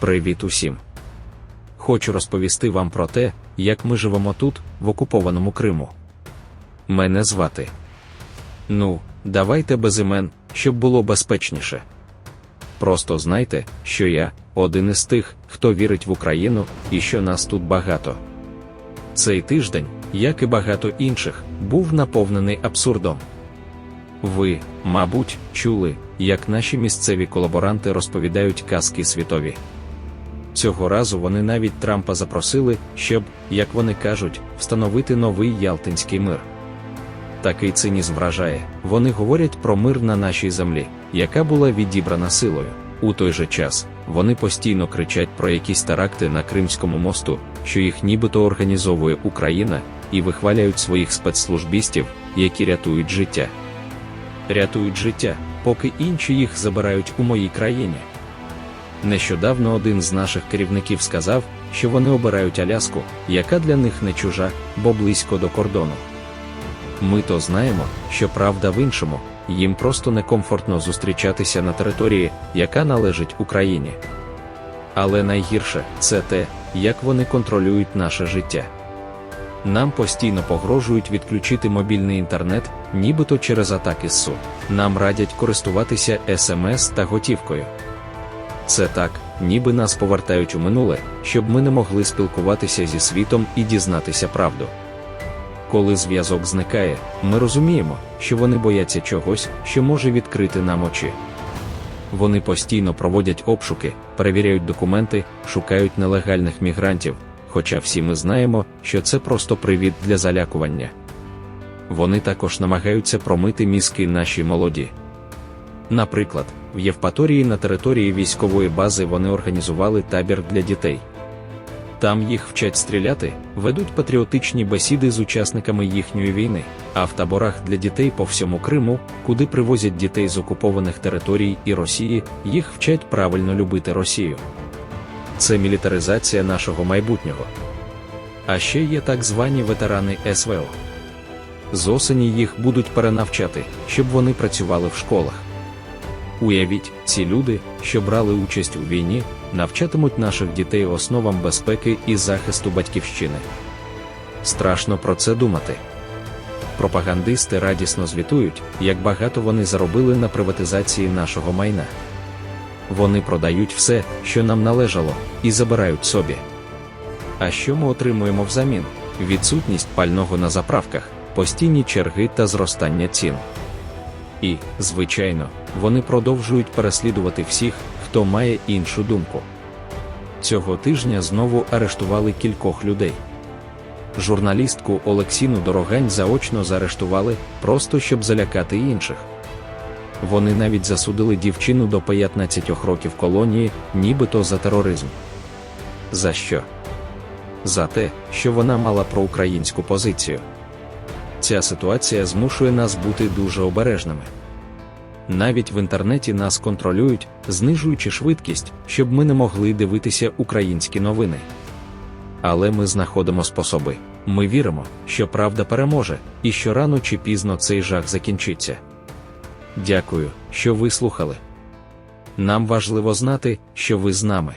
Привіт усім! Хочу розповісти вам про те, як ми живемо тут, в окупованому Криму. Мене звати. Ну, давайте без імен, щоб було безпечніше. Просто знайте, що я один із тих, хто вірить в Україну і що нас тут багато. Цей тиждень, як і багато інших, був наповнений абсурдом. Ви, мабуть, чули, як наші місцеві колаборанти розповідають казки світові. Цього разу вони навіть Трампа запросили, щоб, як вони кажуть, встановити новий Ялтинський мир. Такий цинізм вражає. Вони говорять про мир на нашій землі, яка була відібрана силою. У той же час вони постійно кричать про якісь теракти на Кримському мосту, що їх нібито організовує Україна, і вихваляють своїх спецслужбістів, які рятують життя. Рятують життя, поки інші їх забирають у моїй країні. Нещодавно один з наших керівників сказав, що вони обирають Аляску, яка для них не чужа, бо близько до кордону. Ми то знаємо, що правда в іншому, їм просто некомфортно зустрічатися на території, яка належить Україні. Але найгірше це те, як вони контролюють наше життя. Нам постійно погрожують відключити мобільний інтернет, нібито через атаки СУ. Нам радять користуватися СМС та готівкою. Це так, ніби нас повертають у минуле, щоб ми не могли спілкуватися зі світом і дізнатися правду. Коли зв'язок зникає, ми розуміємо, що вони бояться чогось, що може відкрити нам очі. Вони постійно проводять обшуки, перевіряють документи, шукають нелегальних мігрантів, хоча всі ми знаємо, що це просто привід для залякування. Вони також намагаються промити мізки нашій молоді. Наприклад, в Євпаторії на території військової бази вони організували табір для дітей. Там їх вчать стріляти, ведуть патріотичні бесіди з учасниками їхньої війни, а в таборах для дітей по всьому Криму, куди привозять дітей з окупованих територій і Росії, їх вчать правильно любити Росію. Це мілітаризація нашого майбутнього. А ще є так звані ветерани СВО. З осені їх будуть перенавчати, щоб вони працювали в школах. Уявіть, ці люди, що брали участь у війні, навчатимуть наших дітей основам безпеки і захисту батьківщини. Страшно про це думати. Пропагандисти радісно звітують, як багато вони заробили на приватизації нашого майна. Вони продають все, що нам належало, і забирають собі. А що ми отримуємо взамін? Відсутність пального на заправках, постійні черги та зростання цін. І, звичайно, вони продовжують переслідувати всіх, хто має іншу думку. Цього тижня знову арештували кількох людей. Журналістку Олексіну Дорогань заочно заарештували, просто щоб залякати інших. Вони навіть засудили дівчину до 15 років колонії, нібито за тероризм. За що? За те, що вона мала проукраїнську позицію. Ця ситуація змушує нас бути дуже обережними. Навіть в інтернеті нас контролюють, знижуючи швидкість, щоб ми не могли дивитися українські новини. Але ми знаходимо способи. Ми віримо, що правда переможе, і що рано чи пізно цей жах закінчиться. Дякую, що ви слухали. Нам важливо знати, що ви з нами.